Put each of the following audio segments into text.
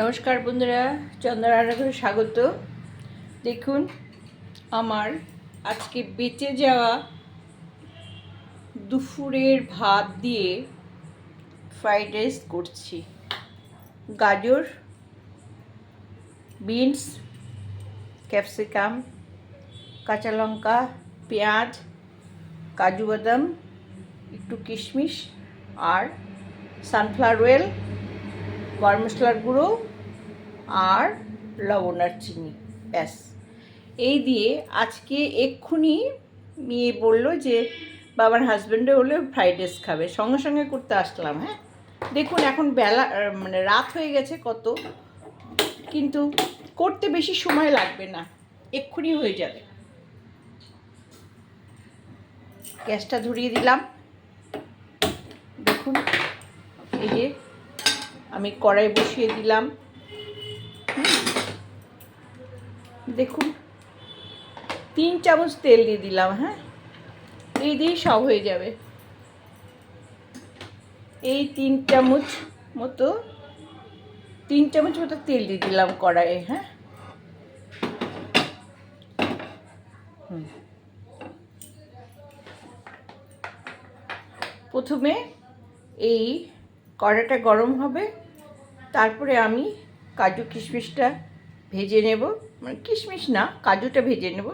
নমস্কার বন্ধুরা চন্দ্রানা করে স্বাগত। দেখুন, আমার আজকে বেঁচে যাওয়া দুপুরের ভাত দিয়ে ফ্রাইড রাইস করছি। গাজর, বিনস, ক্যাপসিকাম, কাঁচা লঙ্কা, পেঁয়াজ, কাজু বাদাম, একটু কিশমিশ আর সানফ্লাওয়ার অয়েল, গরম মশলার গুঁড়ো আর লবণ আর চিনি, ব্যাস। এই দিয়ে আজকে এক্ষুনি মেয়ে বলল যে, বাবার হাজব্যান্ডে হলে ফ্রাইড রাইস খাবে। সঙ্গে সঙ্গে করতে আসলাম হ্যাঁ? দেখুন, এখন বেলা মানে রাত হয়ে গেছে কত, কিন্তু করতে বেশি সময় লাগবে না। এক্ষুনি হয়ে যাবে। গ্যাসটা ধরিয়ে দিলাম। দেখুন, এই যে আমি কড়াই বসিয়ে দিলাম হুম। দেখুন, তিন চামচ তেল দিয়ে দিলাম হ্যাঁ? এই দিয়েই সব হয়ে যাবে। এই তিন চামচ মতো, তিন চামচ মতো তেল দিয়ে দিলাম কড়াইয়ে হ্যাঁ? প্রথমে এই কড়াটা গরম হবে, তারপরে আমি কাজু কিশমিশটা ভেজে নেব মানে কিশমিশ না, কাজুটা ভেজে নেব,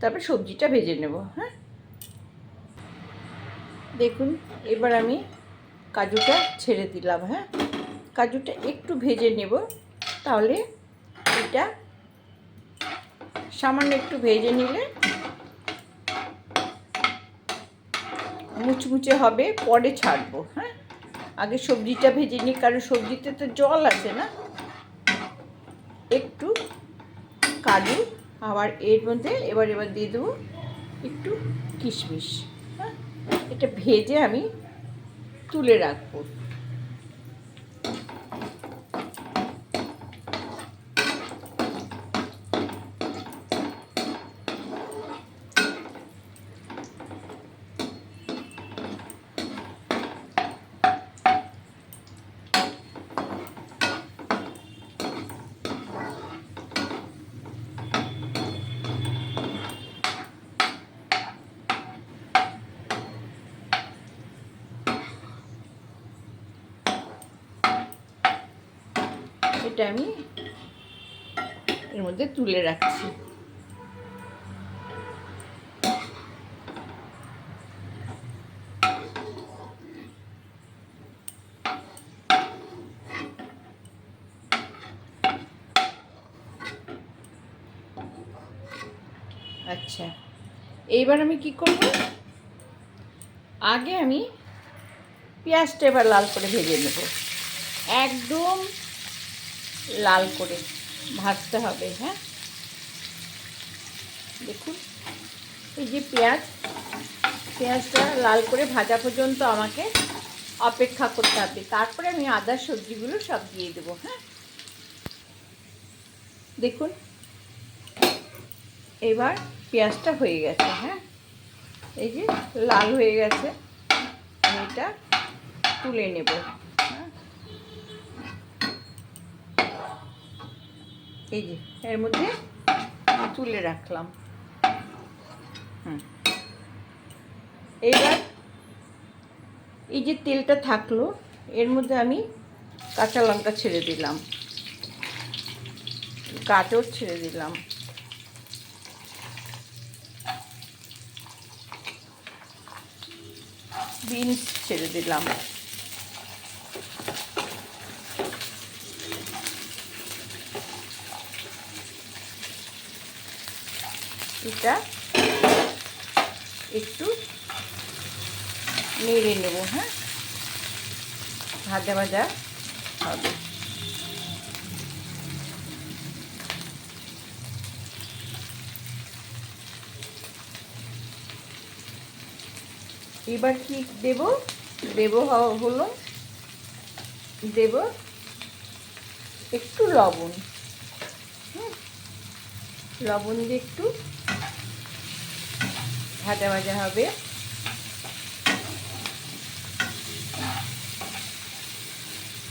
তারপর সবজিটা ভেজে নেব হ্যাঁ? দেখুন, এবার আমি কাজুটা ছেড়ে দিলাম হ্যাঁ? কাজুটা একটু ভেজে নেব, তাহলে এটা সামান্য একটু ভেজে নিলে মুচমুচে হবে, পরে ছাড়বো হ্যাঁ? আগে সবজিটা ভেজে নিই, কারণ সবজিতে তো জল আছে না? একটু কাজু, আবার এর মধ্যে এবার এবার দিয়ে দেবো একটু কিশমিশ। হ্যাঁ এটা ভেজে আমি তুলে রাখব। এটা আমি এর মধ্যে তুলে রাখছি। আচ্ছা এইবার আমি কি করব? আগে আমি পেঁয়াজটা এবার লাল করে ভেজে নেব। একদম লাল করে ভাজতে হবে হ্যাঁ? দেখুন, এই যে পেঁয়াজ, পেঁয়াজটা লাল করে ভাজা পর্যন্ত আমাকে অপেক্ষা করতে হবে। তারপরে আমি আদা সবজিগুলো সব দিয়ে দেবো হ্যাঁ? দেখুন, এবার পেঁয়াজটা হয়ে গেছে হ্যাঁ? এই যে লাল হয়ে গেছে, আমি এটা তুলে নেব। এই যে, এর মধ্যে তুলে রাখলাম। হুম। এইবার এই যে তেলটা থাকল, এর মধ্যে আমি কাঁচা লঙ্কা ছেড়ে দিলাম। গাজর ছেড়ে দিলাম। বিনস ছেড়ে দিলাম। এটা একটু নেড়ে নেব হ্যাঁ? ভাজা ভাজা হবে। এবার কি দেব? দেব হলো, দেব একটু লবণ লবণ দিয়ে একটু ভাজা ভাজা হবে।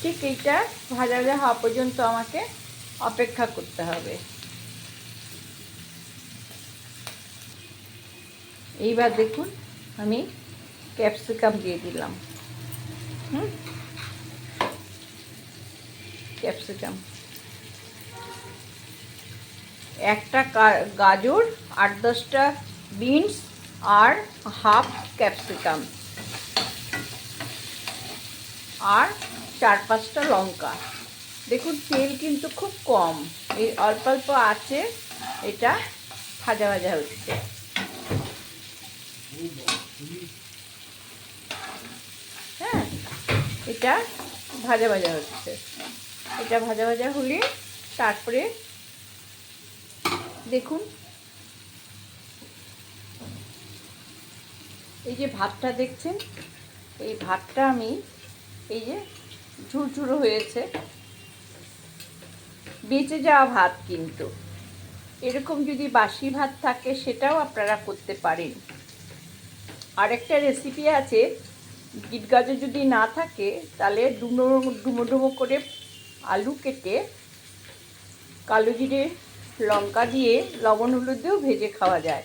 ঠিক এইটা ভাজা ভাজা হওয়া পর্যন্ত আমাকে অপেক্ষা করতে হবে। এইবার দেখুন আমি ক্যাপসিকাম দিয়ে দিলাম। হুম? ক্যাপসিকাম। একটা গাজর, আট দশটা বিনস আর হাফ ক্যাপসিকাম আর চার পাঁচটা লঙ্কা। দেখুন, তেল কিন্তু খুব কম। এই অল্প অল্প আছে, এটা ভাজা ভাজা হচ্ছে। হ্যাঁ এটা ভাজা ভাজা হচ্ছে। এটা ভাজা ভাজা হলে তারপরে দেখুন এই যে ভাতটা দেখছেন? এই ভাতটা আমি, এই যে ঝুরঝুরো হয়েছে। বেঁচে যাওয়া ভাত কিন্তু। এরকম যদি বাসি ভাত থাকে, সেটাও আপনারা করতে পারেন। আরেকটা রেসিপি আছে, গিট গাজর যদি না থাকে, তাহলে ডুমো ডুমো ডুমো করে আলু কেটে কালো জিরে, লঙ্কা দিয়ে লবণ হলুদ দিয়েও ভেজে খাওয়া যায়।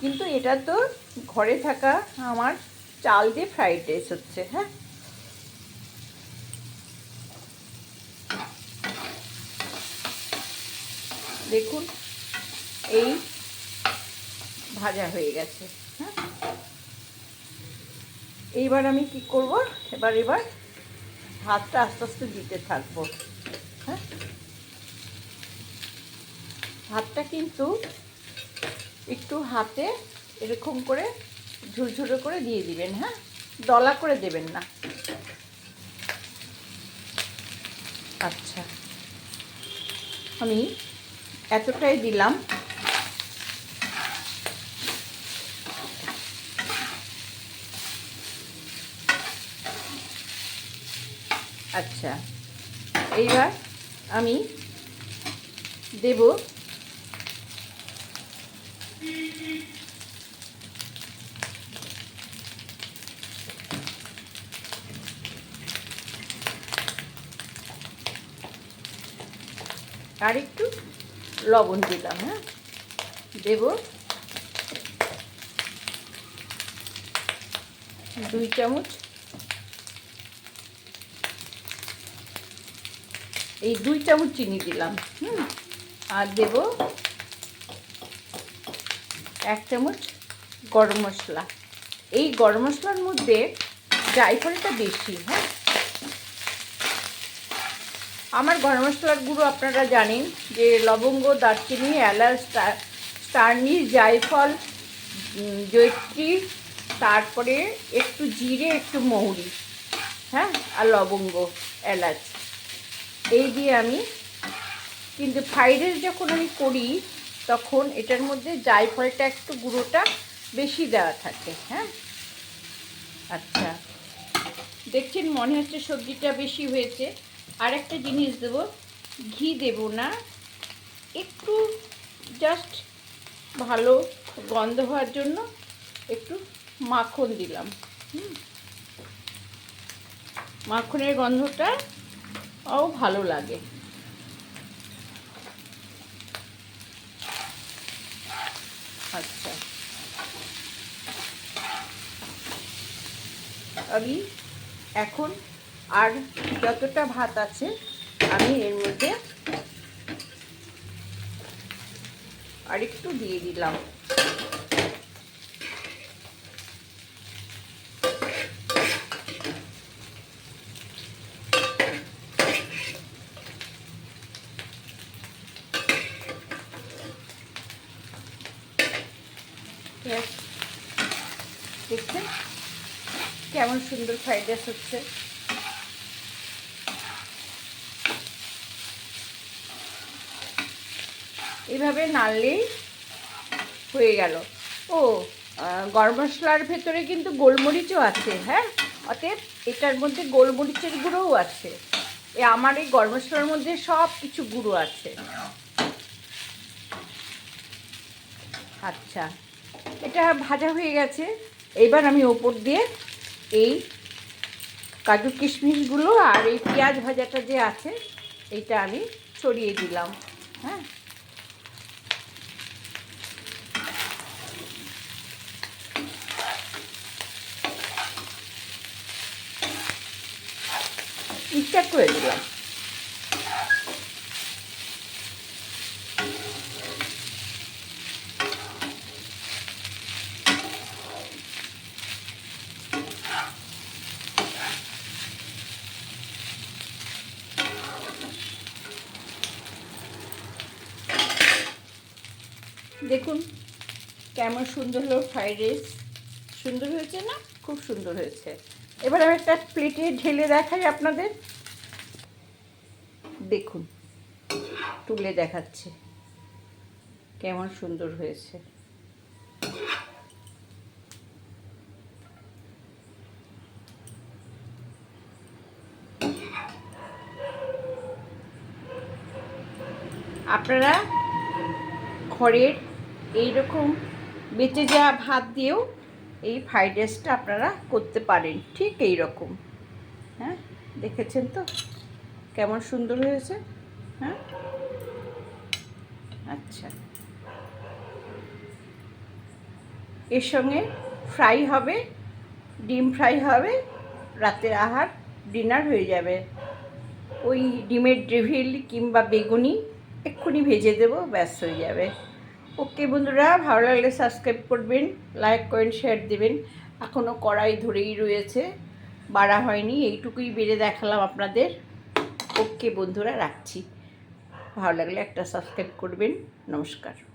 কিন্তু এটা তো ঘরে থাকা আমার চাল দিয়ে ফ্রাইড রাইস হচ্ছে হ্যাঁ? দেখুন, এই ভাজা হয়ে গেছে হ্যাঁ? এইবার আমি কি করব? এবার এবার ভাতটা আস্তে আস্তে দিতে থাকব হ্যাঁ? ভাতটা কিন্তু একটু হাতে এরকম করে ঝুরঝুরে করে দিয়ে দিবেন হ্যাঁ? দলা করে দেবেন না। আচ্ছা। আমি এতটাই দিলাম। আচ্ছা। এইবার আমি দেব আর একটু লবণ দিলাম হ্যাঁ? দেব। দুই চামচ। এই দুই চামচ চিনি দিলাম, হুম? আর দেব এক চামচ গরম মশলা। এই গরম মশলার মধ্যে জায়ফলটা বেশি হ্যাঁ? আমার গরম মশলার গুঁড়ো আপনারা জানেন যে লবঙ্গ দারচিনি এলাচ স্টার- স্টারনিস জায়ফল উম, জয়ত্রী তারপরে একটু জিরে একটু মৌরি হ্যাঁ আর লবঙ্গ এলাচ। এই দিয়ে আমি কিন্তু ফ্রাইড রাইস যখন আমি করি তখন এটার মধ্যে জায়ফলটা একটু গুঁড়োটা বেশি দেওয়া থাকে হ্যাঁ। আচ্ছা দেখছেন মনে হচ্ছে সবজিটা বেশি হয়েছে। আর একটা জিনিস দেব। ঘি দেব না। একটু জাস্ট ভালো গন্ধ হওয়ার জন্য একটু মাখন দিলাম। মাখনের গন্ধটা ও ভালো লাগে। আচ্ছা। আমি এখন আর যতটা ভাত আছে, আমি এর মধ্যে আর একটু দিয়ে দিলাম। দেখছেন কেমন সুন্দর ফ্রাইড রাইস হচ্ছে এইভাবে নাড়লেই হয়ে গেল। ও গরম মশলার ভেতরে কিন্তু গোলমরিচও আছে হ্যাঁ? অতএব এটার মধ্যে গোলমরিচের গুঁড়োও আছে। এ, আমার এই গরম মশলার মধ্যে সব কিছু গুঁড়ো আছে। আচ্ছা এটা ভাজা হয়ে গেছে। এবার আমি ওপর দিয়ে এই কাজু কিশমিশগুলো আর এই পেঁয়াজ ভাজাটা যে আছে এটা আমি ছড়িয়ে দিলাম হ্যাঁ? ইচ্ছা করে দিলাম দেখুন, কেমন সুন্দর হলো ফ্রাইড রাইস। সুন্দর হয়েছে না? খুব সুন্দর হয়েছে। এবার আমি একটা প্লেটে ঢেলে দেখাই আপনাদের। দেখুন, তুলে দেখাচ্ছে। কেমন সুন্দর হয়েছে। আপনারা ঘরের এই রকম বেঁচে যাওয়া ভাত দিয়েও এই ফ্রাইড রাইসটা আপনারা করতে পারেন, ঠিক এই রকম হ্যাঁ দেখেছেন তো? কেমন সুন্দর হয়েছে? হ্যাঁ? আচ্ছা। এর সঙ্গে ফ্রাই হবে, ডিম ফ্রাই হবে, রাতের আহার ডিনার হয়ে যাবে। ওই ডিমের ড্রেভিল কিংবা বেগুনি এক্ষুনি ভেজে দেবো, ব্যাস হয়ে যাবে। ওকে বন্ধুরা, ভালো লাগলে সাবস্ক্রাইব করবেন লাইক করেন শেয়ার দেবেন। এখনও কড়াই ধরেই রয়েছে, বাড়া হয়নি, এইটুকুই বেড়ে দেখালাম আপনাদের। ওকে বন্ধুরা রাখছি। ভালো লাগলে একটা সাবস্ক্রাইব করবেন। নমস্কার।